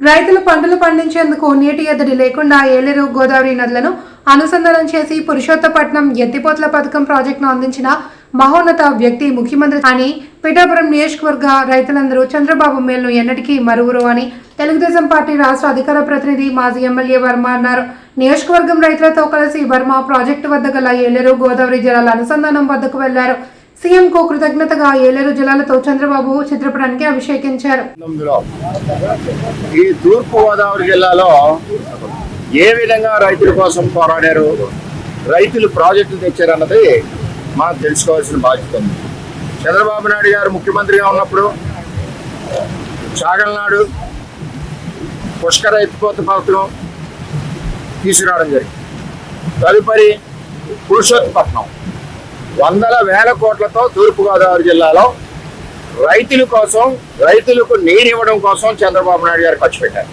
రైతులు పంటలు పండించేందుకు నీటి ఎద్దడి లేకుండా ఏలేరు గోదావరి నదులను అనుసంధానం చేసి పురుషోత్తపట్నం ఎత్తిపోతల పథకం ప్రాజెక్టును అందించిన మహోన్నత వ్యక్తి ముఖ్యమంత్రి అని పిఠాపురం నియోజకవర్గ రైతులందరూ చంద్రబాబు మేలును ఎన్నటికీ మరువురు అని తెలుగుదేశం పార్టీ రాష్ట్ర అధికార ప్రతినిధి మాజీ ఎమ్మెల్యే వర్మ అన్నారు. నియోజకవర్గం రైతులతో కలిసి వర్మ ప్రాజెక్టు వద్ద గల ఏలేరు గోదావరి జలాల అనుసంధానం వద్దకు వెళ్ళారు. సీఎంకు కృతజ్ఞతగా ఏలేరు జలాలతో చంద్రబాబు చిత్రపటానికి అభిషేకించారు. ఈ తూర్పు గోదావరి జిల్లాలో ఏ విధంగా రైతుల కోసం పోరాడారు రైతులు ప్రాజెక్టులు తెచ్చారన్నది మనం తెలుసుకోవాల్సిన బాధ్యత ఉంది. చంద్రబాబు నాయుడు గారు ముఖ్యమంత్రిగా ఉన్నప్పుడు చాగల్నాడు పుష్కర ఎత్తిపోత పథకం తీసుకురావడం జరిగింది. తదుపరి పురుషోత్తపట్నం వందల వేల కోట్లతో తూర్పుగోదావరి జిల్లాలో రైతుల కోసం రైతులకు నీరు ఇవ్వడం కోసం చంద్రబాబు నాయుడు గారు ఖర్చు పెట్టారు.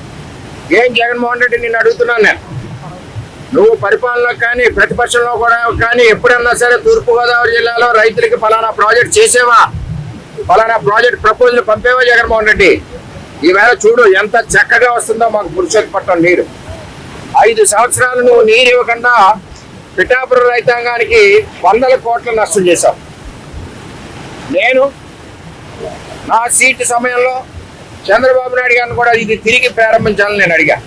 ఏం జగన్మోహన్ రెడ్డి నిన్ను అడుగుతున్నాను నేను? నువ్వు పరిపాలన కానీ ప్రతిపక్షంలో కూడా కానీ ఎప్పుడన్నా సరే తూర్పుగోదావరి జిల్లాలో రైతులకి ఫలానా ప్రాజెక్ట్ చేసేవా? ఫలానా ప్రాజెక్ట్ ప్రపోజల్ పంపేవా జగన్మోహన్ రెడ్డి? ఈవేళ చూడు ఎంత చక్కగా వస్తుందో మాకు పురుషోత్పట్నం నీరు. ఐదు సంవత్సరాలు నువ్వు నీరు ఇవ్వకుండా పిఠాపురం రైతాంగానికి వందల కోట్ల నష్టం చేశాం. నేను నా సీటు సమయంలో చంద్రబాబు నాయుడు గారిని కూడా ఇది తిరిగి ప్రారంభించాలని నేను అడిగా.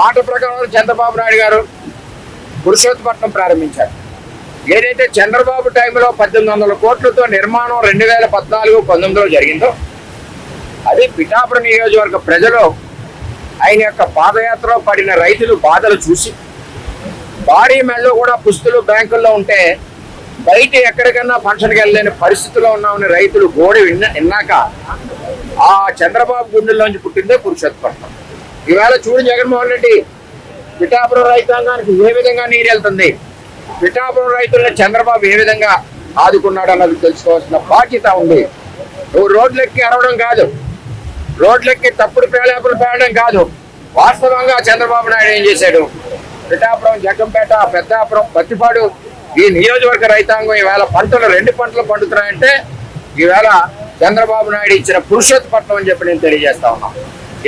మాట ప్రకారం చంద్రబాబు నాయుడు గారు పురుషోత్పట్నం ప్రారంభించారు. ఏదైతే చంద్రబాబు టైంలో పద్దెనిమిది వందల కోట్లతో నిర్మాణం రెండు వేల పద్నాలుగు పంతొమ్మిదిలో జరిగిందో అది పిఠాపురం నియోజకవర్గ ప్రజలు ఆయన యొక్క పాదయాత్రలో పడిన రైతులు బాధలు చూసి భారీ మెళ్ళలో కూడా పుస్తులు బ్యాంకుల్లో ఉంటే బయట ఎక్కడికన్నా ఫంక్షన్కి వెళ్ళలేని పరిస్థితిలో ఉన్నామని రైతులు గోడి విన్న విన్నాక ఆ చంద్రబాబు గుండెల్లోంచి పుట్టిందే పురుషోత్పట్నం ఈవేళ చూడు జగన్మోహన్ రెడ్డి పిఠాపురం రైతాంగానికి ఏ విధంగా నీరు వెళ్తుంది పిఠాపురం రైతులను చంద్రబాబు ఏ విధంగా ఆదుకున్నాడు అన్నది తెలుసుకోవాల్సిన బాధ్యత ఉంది. నువ్వు రోడ్లెక్కి అరవడం కాదు. రోడ్లెక్కి తప్పుడు పేలేపులు పేడడం కాదు. వాస్తవంగా చంద్రబాబు నాయుడు ఏం చేశాడు? పిఠాపురం జగ్గంపేట పెద్దాపురం పత్తిపాడు ఈ నియోజకవర్గ రైతాంగం ఈవేళ పంటలు రెండు పంటలు పండుతున్నాయంటే ఈవేళ చంద్రబాబు నాయుడు ఇచ్చిన పురుషోత్పట్నం అని చెప్పి నేను తెలియజేస్తా ఉన్నా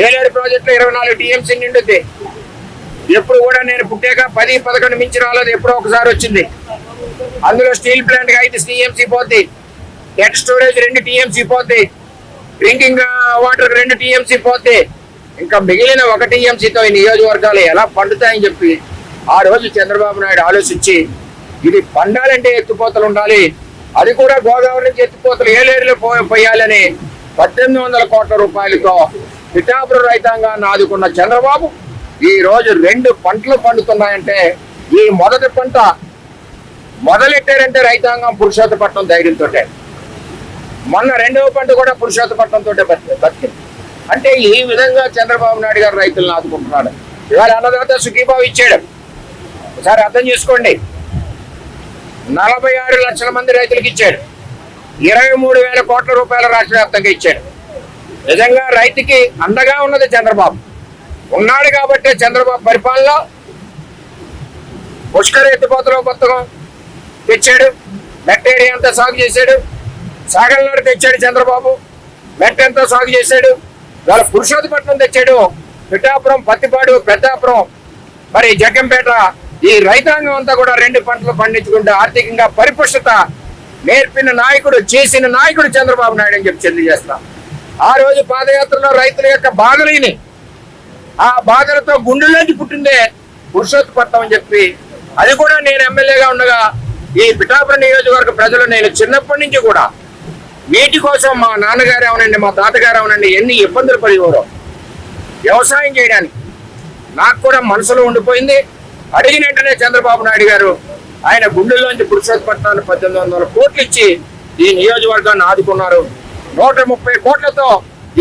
ఏలేడు ప్రాజెక్టులో ఇరవై నాలుగు టీఎంసీ నిండుద్ది. ఎప్పుడు కూడా నేను పుట్టాక పది పదకొండు మించి రాలేదు ఎప్పుడో ఒకసారి వచ్చింది. అందులో స్టీల్ ప్లాంట్ ఐదు టీఎంసీ పోద్ది. టెక్ స్టోరేజ్ రెండు టీఎంసీ పోద్ది. డ్రింకింగ్ వాటర్ రెండు టీఎంసీ పోతే ఇంకా మిగిలిన ఒక టీఎంసీతో ఈ నియోజకవర్గాలు ఎలా పండుతాయని చెప్పి ఆ రోజు చంద్రబాబు నాయుడు ఆలోచించి ఇది పండాలంటే ఎత్తుపోతలు ఉండాలి. అది కూడా గోదావరి నుంచి ఎత్తిపోతలు ఏలేరులో పోయాలని పద్దెనిమిది వందల కోట్ల రూపాయలతో పిఠాపురం రైతాంగాన్ని ఆదుకున్న చంద్రబాబు ఈ రోజు రెండు పంటలు పండుతున్నాయంటే ఈ మొదటి పంట మొదలెట్టారంటే రైతాంగం పురుషోత్తపట్నం ధైర్యంతో మొన్న రెండవ పంట కూడా పురుషోత్తపట్నంతో బతికింది. అంటే ఈ విధంగా చంద్రబాబు నాయుడు గారు రైతులను ఆదుకుంటున్నాడు. ఇవాళ అన్నదాత సుఖీబాబు ఇచ్చాడు. ఒకసారి అర్థం చేసుకోండి. నలభై ఆరు లక్షల మంది రైతులకు ఇచ్చాడు. ఇరవై మూడు వేల కోట్ల రూపాయల రాష్ట్ర వ్యాప్తంగా ఇచ్చాడు. నిజంగా రైతుకి అండగా ఉన్నది చంద్రబాబు. ఉన్నాడు కాబట్టే చంద్రబాబు పరిపాలనలో పుష్కర ఎత్తిపోతలో పుస్తకం తెచ్చాడు. మెట్టేడి అంతా సాగు చేశాడు. సాగలనాడు తెచ్చాడు చంద్రబాబు. మెట్ట ఎంతో సాగు చేశాడు. వాళ్ళ పురుషోత్పట్నం తెచ్చాడు. పిఠాపురం పత్తిపాడు పెద్దాపురం మరి జగ్గంపేట ఈ రైతాంగం అంతా కూడా రెండు పంటలు పండించుకుంటూ ఆర్థికంగా పరిపుష్టత నేర్పిన నాయకుడు చేసిన నాయకుడు చంద్రబాబు నాయుడు అని చెప్పి తెలియజేస్తాం. ఆ రోజు పాదయాత్రలో రైతుల యొక్క బాధలేని ఆ బాధలతో గుండెలోంచి పుట్టిందే పురుషోత్పత్తం అని చెప్పి. అది కూడా నేను ఎమ్మెల్యేగా ఉండగా ఈ పిఠాపురం నియోజకవర్గ ప్రజలు నేను చిన్నప్పటి నుంచి కూడా నీటి కోసం మా నాన్నగారు అవనండి మా తాతగారు అవనండి ఎన్ని ఇబ్బందులు పడేవారో. వ్యవసాయం చేయడానికి నాకు కూడా మనసులో ఉండిపోయింది. అడిగిన వెంటనే చంద్రబాబు నాయుడు గారు ఆయన గుండెల్లోంచి పురుషోత్పట్నాన్ని పద్దెనిమిది వందల కోట్లు ఇచ్చి ఈ నియోజకవర్గాన్ని ఆదుకున్నారు. నూట ముప్పై కోట్లతో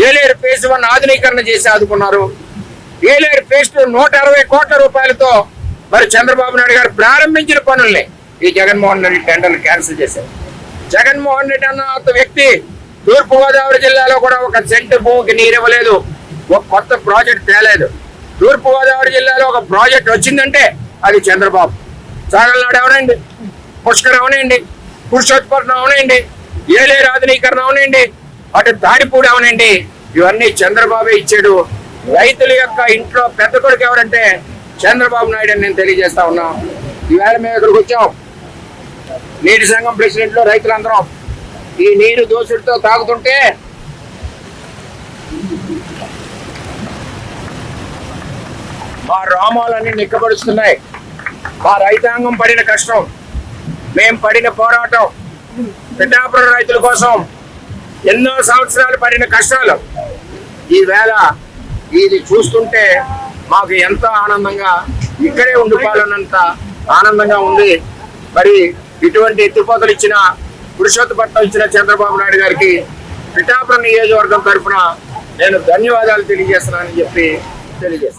ఏలేరు ఫేజ్ వన్ ఆధునీకరణ చేసి ఆదుకున్నారు. ఏలేరు ఫేజ్ టూ నూట అరవై కోట్ల రూపాయలతో మరి చంద్రబాబు నాయుడు గారు ప్రారంభించిన పనుల్ని ఈ జగన్మోహన్ రెడ్డి టెండర్లు క్యాన్సిల్ చేశారు. జగన్మోహన్ రెడ్డి అన్న వ్యక్తి తూర్పుగోదావరి జిల్లాలో కూడా ఒక సెంటు భూమికి నీరు ఇవ్వలేదు ఒక కొత్త ప్రాజెక్ట్ తేలేదు. తూర్పుగోదావరి జిల్లాలో ఒక ప్రాజెక్ట్ వచ్చిందంటే అది చంద్రబాబు. సాగర్లోడు అవనండి. పుష్కర్ అవనండి. పురుషోత్పట్నం అవనండి. ఏలే రాధనీకరణ అవనండి. అటు తాడిపూడి అవనండి. ఇవన్నీ చంద్రబాబే ఇచ్చాడు. రైతుల యొక్క ఇంట్లో పెద్ద కొడుకు ఎవరంటే చంద్రబాబు నాయుడు అని నేను తెలియజేస్తా ఉన్నా. ఈవేళ మేము ఇక్కడికి వచ్చాం. నీటి సంఘం ప్రెసిడెంట్లో రైతులందరం. ఈ నీరు దోషుడితో తాగుతుంటే మా రామాలన్నీ నిక్కబడుస్తున్నాయి. మా రైతాంగం పడిన కష్టం మేం పడిన పోరాటం పిఠాపురం రైతుల కోసం ఎన్నో సంవత్సరాలు పడిన కష్టాలు. ఈవేళ ఇది చూస్తుంటే మాకు ఎంతో ఆనందంగా ఇక్కడే ఉండిపోవాలన్నంత ఆనందంగా ఉంది. మరి ఇటువంటి ఎత్తిపోతలు ఇచ్చిన పురుషోత్తపట్నం ఇచ్చిన చంద్రబాబు నాయుడు గారికి పిఠాపురం నియోజకవర్గం తరఫున నేను ధన్యవాదాలు తెలియజేస్తున్నానని చెప్పి తెలియజేస్తాను